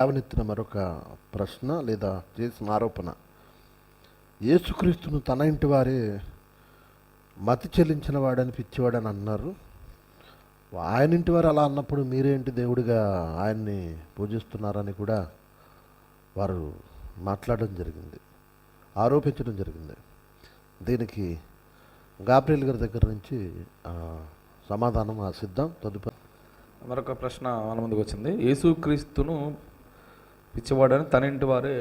లేవనెత్తిన మరొక ప్రశ్న లేదా చేసిన ఆరోపణ. యేసుక్రీస్తును తన ఇంటి వారే మతి చెల్లించిన వాడని పిచ్చివాడని అన్నారు. ఆయన ఇంటి వారు అలా అన్నప్పుడు మీరేంటి దేవుడిగా ఆయన్ని పూజిస్తున్నారని కూడా వారు మాట్లాడడం జరిగింది ఆరోపించడం జరిగింది. దీనికి గాబ్రియల్ గారి దగ్గర నుంచి ఆ, సమాధానం ఆశిద్దాం తదుపరి మరొక ప్రశ్న మన ముందుకు వచ్చింది. యేసుక్రీస్తును పిచ్చివాడని తన ఇంటి వారే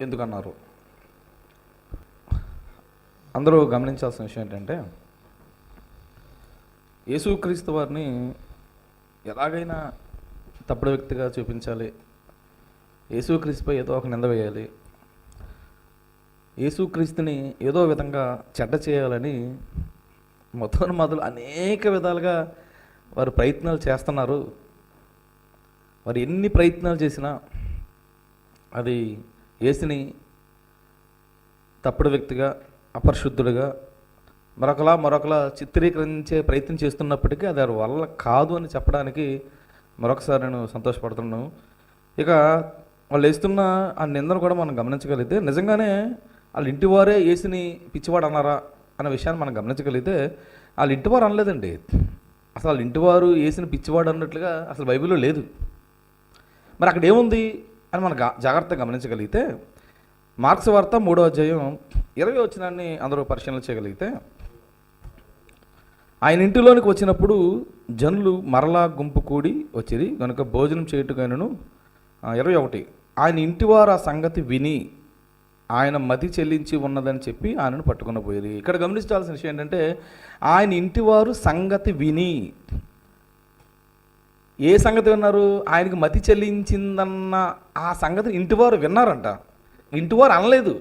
ఎందుకన్నారు? అందరూ గమనించాల్సిన విషయం ఏంటంటే యేసుక్రీస్తు వారిని ఎలాగైనా తప్పుడు వ్యక్తిగా చూపించాలి. యేసుక్రీస్తుపై ఏదో ఒక నింద వేయాలి. యేసుక్రీస్తుని ఏదో విధంగా చెడ్డ చేయాలని మొత్తం మొదలు అనేక విధాలుగా వారు ప్రయత్నాలు చేస్తున్నారు. వారు ఎన్ని ప్రయత్నాలు చేసినా అది ఏసుని తప్పుడు వ్యక్తిగా అపరిశుద్ధుడిగా మరొకలా మరొకలా చిత్రీకరించే ప్రయత్నం చేస్తున్నప్పటికీ అది వారి వల్ల కాదు అని చెప్పడానికి మరొకసారి నేను సంతోషపడుతున్నాను. ఇక వాళ్ళు వేస్తున్న ఆ నిందను కూడా మనం గమనించగలిగితే నిజంగానే వాళ్ళ ఇంటి వారే పిచ్చివాడు అన్నారా అనే విషయాన్ని మనం గమనించగలిగితే వాళ్ళ ఇంటి వారు అనలేదండి. అసలు వాళ్ళ ఇంటివారు ఏసిన పిచ్చివాడు అన్నట్లుగా అసలు బైబిల్లో లేదు. మరి అక్కడ ఏముంది? అని మనం జాగ్రత్తగా గమనించగలిగితే మార్క్స్ వార్త మూడో అధ్యాయం ఇరవై వచ్చినాన్ని అందరూ పరిశీలన చేయగలిగితే ఆయన ఇంటిలోనికి వచ్చినప్పుడు జనులు మరలా గుంపు కూడి వచ్చిరి కనుక భోజనం చేయుటకైనను ఇరవై ఒకటి. ఆయన ఇంటివారు ఆ సంగతి విని ఆయన మతి చెల్లించి ఉన్నదని చెప్పి ఆయనను పట్టుకుని పోయి ఇక్కడ గమనించాల్సిన విషయం ఏంటంటే ఆయన ఇంటివారు సంగతి విని ఏ సంగతి విన్నారు? ఆయనకి మతి చెల్లించిందన్న ఆ సంగతి ఇంటివారు విన్నారంట. ఇంటివారు అనలేదు.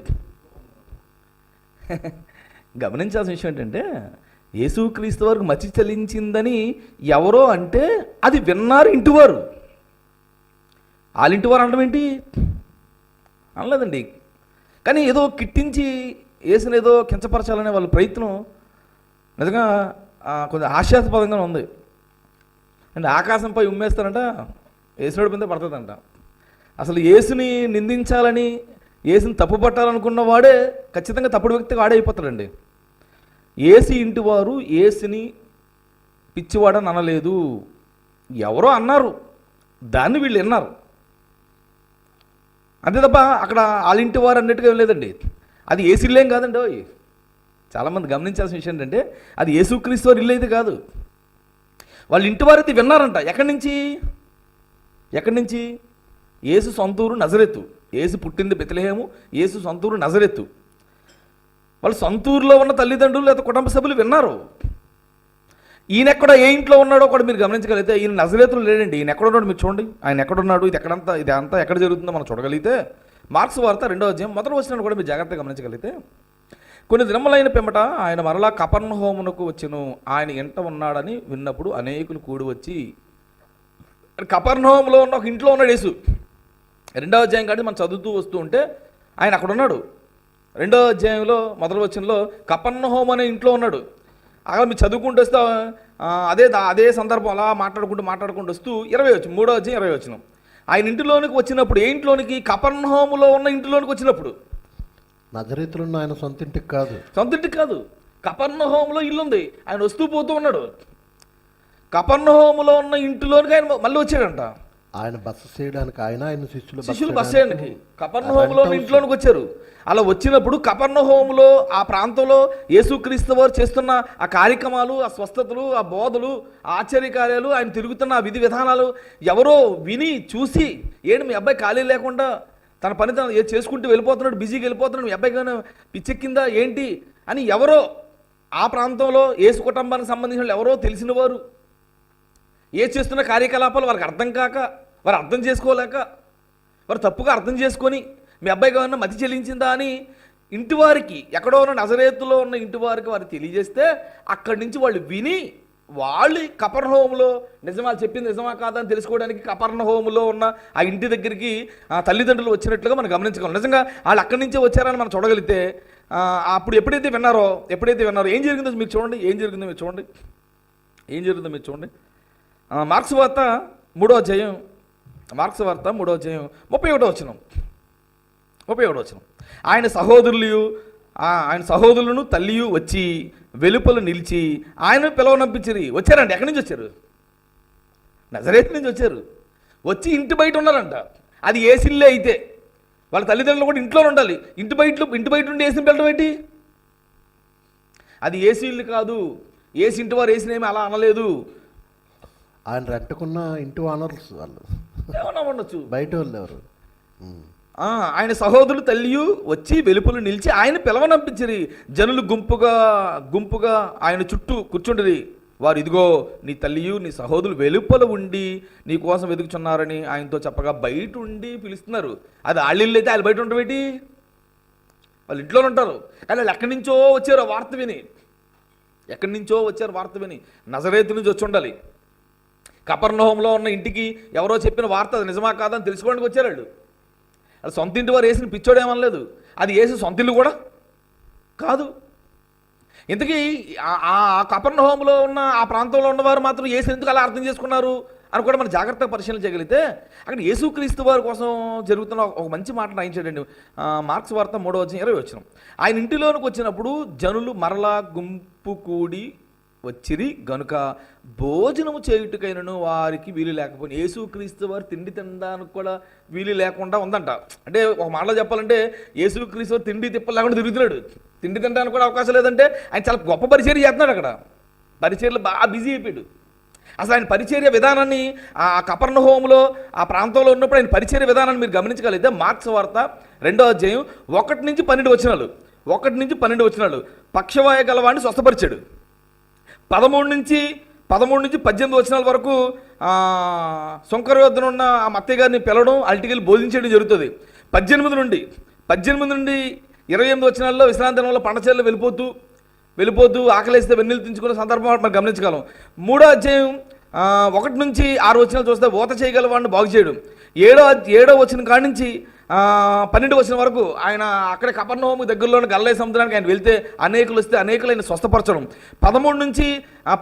గమనించాల్సిన విషయం ఏంటంటే యేసుక్రీస్తు వారికి మతి చెల్లించిందని ఎవరో అంటే అది విన్నారు ఇంటివారు. వాళ్ళ ఇంటివారు అనడం ఏంటి? అనలేదండి. కానీ ఏదో కిట్టించి వేసిన ఏదో కించపరచాలనే వాళ్ళ ప్రయత్నం నిజంగా కొంచెం హాస్యాస్పదంగా ఉంది. అండ్ ఆకాశంపై ఉమ్మేస్తారంట ఏసునుడి మీద పడుతుందంట. అసలు ఏసుని నిందించాలని ఏసుని తప్పు పట్టాలనుకున్న వాడే ఖచ్చితంగా తప్పుడు వ్యక్తిగా ఆడైపోతాడండి ఏసి ఇంటి వారు ఏసుని పిచ్చివాడని అనలేదు. ఎవరో అన్నారు దాన్ని వీళ్ళు విన్నారు. అంతే తప్ప అక్కడ వాళ్ళ ఇంటి వారు అన్నట్టుగా ఏం లేదండి. అది ఏసీలేం కాదండి చాలామంది గమనించాల్సిన విషయం ఏంటంటే అది యేసుక్రీస్తు వారి ఇల్లు అయితే కాదు. వాళ్ళ ఇంటి వారు విన్నారంట. ఎక్కడి నుంచి? ఎక్కడి నుంచి? ఏసు సొంతూరు నజరెత్తు ఏసు పుట్టింది బెతలేహేము. ఏసు సొంతూరు నజరెత్తు వాళ్ళు సొంతూరులో ఉన్న తల్లిదండ్రులు లేదా కుటుంబ సభ్యులు విన్నారు. ఈయన ఎక్కడ ఏ ఇంట్లో ఉన్నాడో కూడా మీరు గమనించగలిగితే ఈయన నజరేతులు లేడండి. ఈయన ఎక్కడ ఉన్నాడు మీరు చూడండి. ఆయన ఎక్కడున్నాడు? ఇది ఎక్కడంతా ఇది అంతా ఎక్కడ జరుగుతుందో మనం చూడగలిగితే మార్క్స్ వార్త రెండో అధ్యాయం మొదటి వచ్చినట్టు కూడా మీరు జాగ్రత్తగా గమనించగలిగితే కొన్ని దినములైన పిమ్మట ఆయన మరలా కపర్ణ హోమునకు వచ్చిన. ఆయన ఇంట ఉన్నాడని విన్నప్పుడు అనేకులు కూడి వచ్చి కపర్ణహోములో ఉన్న ఒక ఇంట్లో ఉన్నాడు యేసు. రెండవ అధ్యాయం కాదు మనం చదువుతూ వస్తూ ఉంటే ఆయన అక్కడ ఉన్నాడు. రెండవ అధ్యాయంలో మొదటి వచనంలో కపర్ణహోమ్ అనే ఇంట్లో ఉన్నాడు. అక్కడ మీరు చదువుకుంటూ వస్తే అదే దా- అదే సందర్భం అలా మాట్లాడుకుంటూ మాట్లాడుకుంటూ వస్తూ ఇరవై వచ్చి మూడో అధ్యాయం ఇరవై వచ్చిన ఆయన ఇంటిలోనికి వచ్చినప్పుడు ఏ ఇంట్లోనికి? కపర్ణహోములో ఉన్న ఇంటిలోనికి వచ్చినప్పుడు. నజరీతులు ఉన్న ఆయన సొంత ఇంటికి కాదు. సొంత ఇంటికి కాదు. కపర్ణహోములో ఇల్లు ఉంది ఆయన వస్తూ పోతూ ఉన్నాడు. కపర్ణహోములో ఉన్న ఇంటిలోనికి ఆయన మళ్ళీ వచ్చాడంట. ఆయన బస చేయడానికి ఆయన ఆయన శిష్యులు శిష్యులు బస్ చేయడానికి కపర్ణహోములో ఇంట్లోనికి వచ్చారు. అలా వచ్చినప్పుడు కపర్ణహోములో ఆ ప్రాంతంలో యేసుక్రీస్తు వారు చేస్తున్న ఆ కార్యక్రమాలు ఆ స్వస్థతలు ఆ బోధలు ఆశ్చర్యకార్యాలు ఆయన తిరుగుతున్న ఆ విధి విధానాలు ఎవరో విని చూసి ఏంటి మీ అబ్బాయి ఖాళీ లేకుండా తన పని తను ఏ చేసుకుంటూ వెళ్ళిపోతున్నాడు బిజీగా వెళ్ళిపోతున్నాడు మీ అబ్బాయి కానీ పిచ్చెక్కిందా ఏంటి అని ఎవరో ఆ ప్రాంతంలో ఏసు కుటుంబానికి సంబంధించిన ఎవరో తెలిసిన వారు ఏ చేస్తున్న కార్యకలాపాలు వారికి అర్థం కాక వారు అర్థం చేసుకోలేక వారు తప్పుగా అర్థం చేసుకొని మీ అబ్బాయి ఏమన్నా మతి చెల్లించిందా అని ఇంటివారికి ఎక్కడో ఉన్న నజరేతులో ఉన్న ఇంటివారికి వారికి వారు తెలియజేస్తే అక్కడి నుంచి వాళ్ళు విని వాళ్ళు కపర్ణ హోములో నిజమా చెప్పింది నిజమా కాదని అని తెలుసుకోవడానికి కపర్ణ హోములో ఉన్న ఆ ఇంటి దగ్గరికి ఆ తల్లిదండ్రులు వచ్చినట్లుగా మనం గమనించగలం నిజంగా వాళ్ళు అక్కడి నుంచే వచ్చారని మనం చూడగలిగితే అప్పుడు ఎప్పుడైతే విన్నారో ఎప్పుడైతే విన్నారో ఏం జరిగిందో మీరు చూడండి ఏం జరిగిందో మీరు చూడండి. ఏం జరిగిందో మీరు చూడండి. మార్క్స్ వార్త మూడో అధ్యాయం. మార్క్స్ వార్త మూడో అధ్యాయం ముప్పై ఒకటో వచ్చినాం ముప్పై ఒకటో వచ్చినాం ఆయన సహోదరులు ఆయన సహోదరులను తల్లియు వచ్చి వెలుపల నిలిచి ఆయన పిలవనంపించిరి వచ్చారండి ఎక్కడి నుంచి వచ్చారు? నజరేత్ నుంచి వచ్చారు. వచ్చి ఇంటి బయట ఉన్నారంట. అది ఏసిల్లే అయితే. వాళ్ళ తల్లిదండ్రులు కూడా ఇంట్లో ఉండాలి. ఇంటి బయట ఇంటి బయట ఉండి ఏసీని వెళ్ళడం ఏంటి? అది ఏసీ ఇల్లు కాదు. ఏసీ ఇంటి వారు ఏసీనేమి అలా అనలేదు. ఆయన రెంటకున్న ఇంటి ఓనర్స్ వాళ్ళు. ఏమన్నా ఉండొచ్చు. బయట వాళ్ళు ఎవరు ఆయన సహోదరులు తల్లియు వచ్చి వెలుపలు నిలిచి ఆయన పిలవనంపించిరి జనులు గుంపుగా గుంపుగా ఆయన చుట్టూ కూర్చుండిరి. వారు ఇదిగో నీ తల్లియు నీ సహోదరులు వెలుపల ఉండి నీ కోసం వెతుకుచున్నారని ఆయనతో చెప్పగా బయట ఉండి పిలుస్తున్నారు. అది ఆళ్ళిల్లు అయితే వాళ్ళు బయట ఉండబెట్టి వాళ్ళు ఇంట్లోనే ఉంటారు. కానీ వాళ్ళు ఎక్కడి నుంచో వచ్చారు ఆ వార్త విని. ఎక్కడి నుంచో వచ్చారు వార్త విని నజరేతు నుంచి వచ్చి ఉండాలి. కపర్ణహోంలో ఉన్న ఇంటికి ఎవరో చెప్పిన వార్త అది నిజమా కాదని తెలుసుకోవడానికి వచ్చారు వాళ్ళు. అది సొంత ఇంటి వారు వేసిన పిచ్చోడేమనలేదు అది వేసి సొంత ఇల్లు కూడా కాదు. ఇంతకీ ఆ- కపర్ణ హోంలో ఉన్న ఆ ప్రాంతంలో ఉన్నవారు మాత్రం ఏసు ఎందుకు అలా అర్థం చేసుకున్నారు అని కూడా మనం జాగ్రత్తగా పరిశీలన చేయగలిగితే అక్కడ యేసుక్రీస్తు వారి కోసం జరుగుతున్న ఒక- మంచి మాట రాయించాడండి. మార్క్స్ వార్త మూడో వచ్చిన ఇరవై వచ్చిన. ఆయన ఇంటిలోనికి వచ్చినప్పుడు జనులు మరలా గుంపు కూడి వచ్చిరి గనుక భోజనము చేయుటకైనను వారికి వీలు లేకపోయినా యేసుక్రీస్తు వారు తిండి తినడానికి కూడా వీలు లేకుండా ఉందంట. అంటే ఒక మాటలో చెప్పాలంటే యేసుక్రీస్తు వారు తిండి తిప్పలు లేకుండా తిరుగుతున్నాడు. తిండి తినడానికి కూడా అవకాశం లేదంటే ఆయన చాలా గొప్ప పరిచర్ చేస్తున్నాడు అక్కడ. పరిచర్యలు బాగా బిజీ అయిపోయాడు. అసలు ఆయన పరిచర్య విధానాన్ని ఆ కపర్ణ హోంలో ఆ ప్రాంతంలో ఉన్నప్పుడు ఆయన పరిచర్య విధానాన్ని మీరు గమనించగలిగితే మార్క్స్ వార్త రెండో అధ్యాయం ఒకటి నుంచి పన్నెండు వచ్చినాలు ఒకటి నుంచి పన్నెండు వచ్చినాడు పక్షవాయ గలవాడిని స్వస్థపరిచాడు. పదమూడు నుంచి పదమూడు నుంచి పద్దెనిమిది వచనాల వరకు ఆ, శంకర ఉన్న ఆ మత్తయ్య గారిని పిలవడం అల్టికెళ్ళి బోధించడం జరుగుతుంది. పద్దెనిమిది నుండి పద్దెనిమిది నుండి ఇరవై ఎనిమిది వచనాల్లో విశ్రాంతి పండచేళ్ళు వెళ్ళిపోతూ వెళ్ళిపోతూ ఆకలేస్తే వెన్నెలు తెంచుకునే సందర్భం మనం గమనించగలం. మూడో అధ్యాయం ఒకటి నుంచి ఆరు వచనాలు చూస్తే ఓత చేయగల వాడిని బాగు చేయడం. ఏడో ఏడో వచ్చిన కాడి నుంచి పన్నెండు వచ్చిన వరకు ఆయన అక్కడ కపర్ణహోము దగ్గరలోని గల్లే సముద్రానికి ఆయన వెళ్తే అనేకులు వస్తే అనేకులు ఆయన స్వస్థపరచడం. పదమూడు నుంచి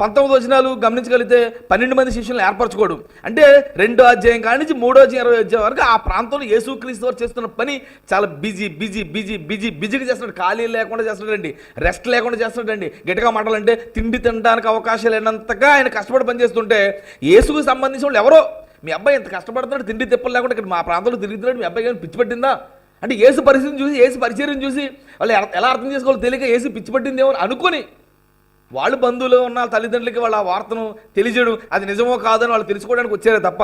పంతొమ్మిది వచనాలు గమనించగలిగితే పన్నెండు మంది శిష్యులను ఏర్పరచుకోవడం అంటే రెండో అధ్యాయం కాడి నుంచి మూడో అధ్యాయం ఇరవై అధ్యాయం వరకు ఆ ప్రాంతంలో యేసుక్రీస్తు వారు చేస్తున్న పని చాలా బిజీ బిజీ బిజీ బిజీ బిజీగా చేస్తున్నాడు. ఖాళీ లేకుండా చేస్తున్నాడండి. రెస్ట్ లేకుండా చేస్తున్నాడండి. గట్టిగా మాటలంటే తిండి తినడానికి అవకాశాలు లేనంతగా ఆయన కష్టపడి పనిచేస్తుంటే యేసుకు సంబంధించిన వాళ్ళు ఎవరో మీ అబ్బాయి ఎంత కష్టపడుతున్నాడు తిండి తిప్పలు లేకుండా ఇక్కడ మా ప్రాంతంలో తిరుగుతున్నాడు మీ అబ్బాయి కానీ పిచ్చి పట్టిందా? అంటే ఏసు పరిస్థితిని చూసి ఏసు పరిచయం చూసి వాళ్ళు ఎలా- అర్థం చేసుకోవాలో తెలియక ఏసు పిచ్చి పట్టిందేమో అని అనుకొని వాళ్ళు బంధువులు ఉన్న తల్లిదండ్రులకి వాళ్ళ వార్తను తెలియజేయడం అది నిజమో కాదని వాళ్ళు తెలుసుకోవడానికి వచ్చారే తప్ప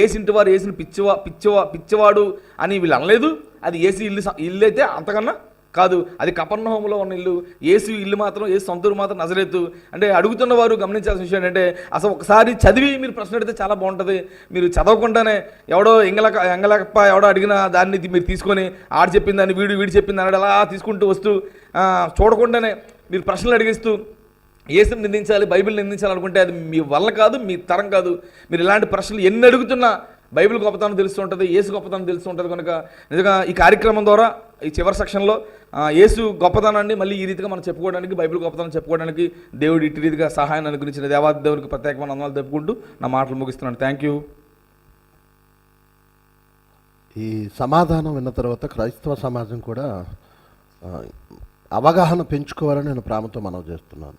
ఏసింటి వారు ఏసిన పిచ్చివా పిచ్చివా పిచ్చివాడు అని వీళ్ళు అనలేదు. అది ఏసీ ఇల్లు ఇల్లు అయితే అంతకన్నా కాదు అది కపర్ణహోములో ఉన్న ఇల్లు ఏసు ఇల్లు మాత్రం ఏసు సొంత ఊరు మాత్రం నజరేతు. అంటే అడుగుతున్న వారు గమనించాల్సిన విషయం ఏంటంటే అసలు ఒకసారి చదివి మీరు ప్రశ్న అడిగితే చాలా బాగుంటుంది. మీరు చదవకుండానే ఎవడో ఎంగలక ఎంగలకప్ప ఎవడో అడిగిన దాన్ని మీరు తీసుకొని ఆడు చెప్పిన దాన్ని వీడు వీడు చెప్పింది దాన్ని అలా తీసుకుంటూ వస్తూ చూడకుండానే మీరు ప్రశ్నలు అడిగిస్తూ ఏసుని నిందించాలి బైబిల్ నిందించాలి అనుకుంటే అది మీ వల్ల కాదు మీ తరం కాదు. మీరు ఇలాంటి ప్రశ్నలు ఎన్ని అడుగుతున్నా బైబిల్ గొప్పతనం తెలుస్తుంటుంది ఏసు గొప్పతనం తెలుస్తుంటుంది కనుక. నిజంగా ఈ కార్యక్రమం ద్వారా ఈ చివరి సెక్షన్లో ఏసు గొప్పతనాన్ని మళ్ళీ ఈ రీతిగా మనం చెప్పుకోవడానికి బైబిల్ గొప్పతనం చెప్పుకోవడానికి దేవుడు ఇటు రీతిగా సహాయాన్ని అనుగ్రహించిన దేవాది దేవునికి ప్రత్యేకమైన అందాలు చెప్పుకుంటూ నా మాటలు ముగిస్తున్నాను. థ్యాంక్ యూ ఈ సమాధానం విన్న తర్వాత క్రైస్తవ సమాజం కూడా అవగాహన పెంచుకోవాలని నేను ప్రేమతో మనం చేస్తున్నాను.